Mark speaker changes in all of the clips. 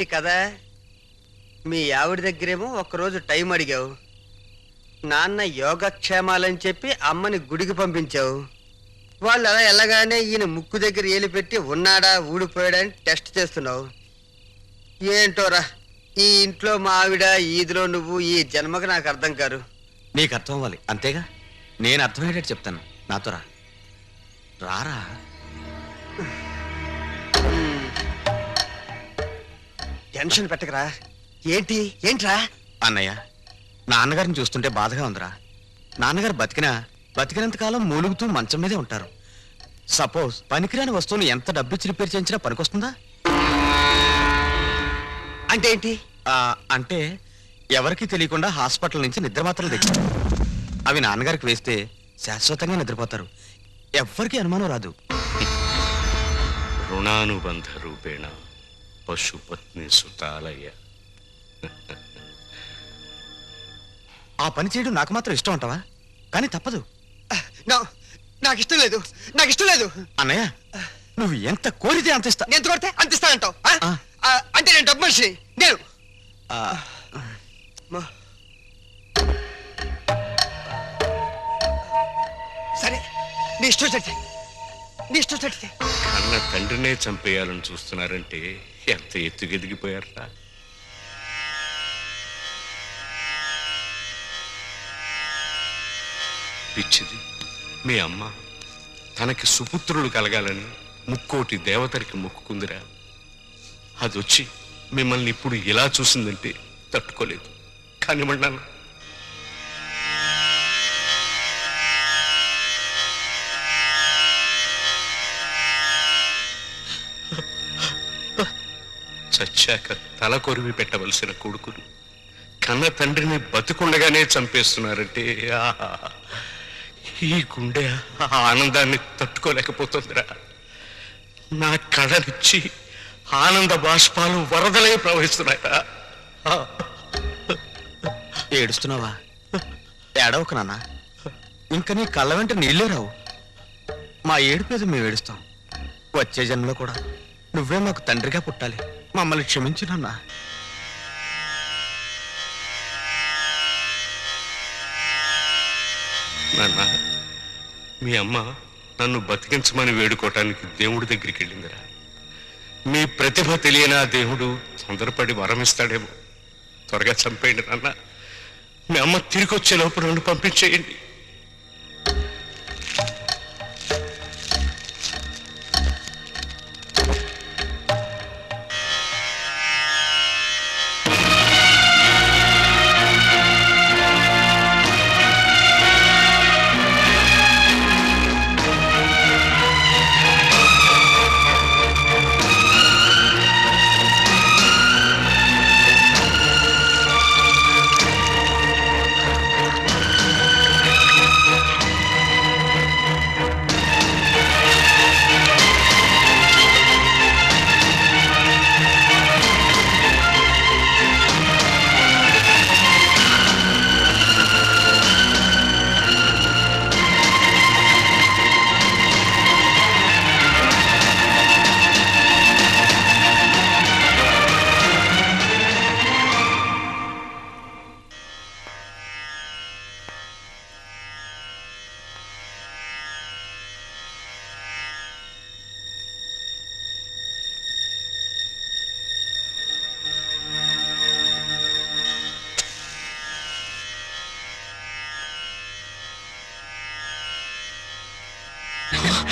Speaker 1: ఏంటి కదా మీ ఆవిడ దగ్గరేమో ఒకరోజు టైం అడిగావు. నాన్న యోగక్షేమాలని చెప్పి అమ్మని గుడికి పంపించావు. వాళ్ళు అలా వెళ్ళగానే ఈయన ముక్కు దగ్గర ఏలిపెట్టి ఉన్నాడా ఊడిపోయాడా అని టెస్ట్ చేస్తున్నావు. ఏంటోరా ఈ ఇంట్లో మా ఆవిడ ఈదిలో నువ్వు ఈ జన్మకు నాకు అర్థం కారు.
Speaker 2: నీకు అర్థం అవ్వాలి అంతేగా? నేను అర్థమయ్యేటట్టు చెప్తాను. నాతో రా. రారా?
Speaker 1: టెన్షన్ పెట్టకరా. ఏంటి? ఏంట్రా?
Speaker 2: అన్నయ్య నాన్నగారిని చూస్తుంటే బాధగా ఉందిరా. నాన్నగారు బతికినా బతికినంత కాలం మూలుగుతూ మంచం మీదే ఉంటారు. సపోజ్ పనికిరాని వస్తువుని ఎంత డబ్బిచ్చి రిపేర్ చేయించినా పనికొస్తుందా?
Speaker 1: అంటే ఏంటి?
Speaker 2: ఆ, అంటే ఎవరికీ తెలియకుండా హాస్పిటల్ నుంచి నిద్ర మాత్రలు తెచ్చి అవి నాన్నగారికి వేస్తే శాశ్వతంగా నిద్రపోతారు. ఎవ్వరికీ అనుమానం రాదు.
Speaker 3: రుణానుబంధ రూపేణ. పశుపత్ని సుతాలయ్య.
Speaker 2: ఆ పని చేయడం నాకు మాత్రం ఇష్టం అంటావా? కానీ తప్పదు.
Speaker 1: నా- నాకు ఇష్టం లేదు నాకు ఇష్టం లేదు.
Speaker 2: అన్నయ్య నువ్వు ఎంత కోరితే అంత ఇస్తా.
Speaker 1: నేను ఎంత కొడితే అంత ఇస్తానంటావు అంటే నేను డబ్బు మనిషిని నేను. సరే నీ ఇష్టం చడితే నీ ఇష్టం చడితే
Speaker 3: కన్న తండ్రినే చంపేయాలని చూస్తున్నారంటే ఎంత ఎత్తుకెదిగిపోయారా పిచ్చిది మీ అమ్మ తనకి సుపుత్రులు కలగాలని ముక్కోటి దేవతలకి మొక్కుకుందిరా. అదొచ్చి మిమ్మల్ని ఇప్పుడు ఇలా చూసిందంటే తట్టుకోలేదు. కానివ్వండి చచ్చాక తల కొరివి పెట్టవలసిన కొడుకును కన్న తండ్రిని బతుకుండగానే చంపేస్తున్నారంటే ఆహా! ఈ గుండె ఆనందాన్ని తట్టుకోలేకపోతుందిరా. నా కళనిచ్చి ఆనంద బాష్పాలు వరదలై ప్రవహిస్తున్నాయరా
Speaker 2: ఏడుస్తున్నావా? ఏడవకు నాన్న. ఇంకా నీ కళ్ళ వెంట నీళ్ళే రావు. మా ఏడుపేద మేము ఏడుస్తాం వచ్చే జన్మలో కూడా నువ్వే మాకు తండ్రిగా పుట్టాలి. మమ్మల్ని క్షమించినన్నా నాన్న.
Speaker 3: మీ అమ్మ నన్ను బతికించమని వేడుకోవటానికి దేవుడి దగ్గరికి వెళ్ళిందిరా. మీ ప్రతిభ తెలియని ఆ దేవుడు తొందరపడి వరమిస్తాడేమో త్వరగా చంపేయండి నాన్న. మీ అమ్మ తిరిగి వచ్చే లోపు నన్ను పంపించేయండి.
Speaker 4: Ha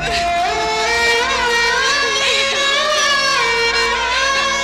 Speaker 4: ha ha!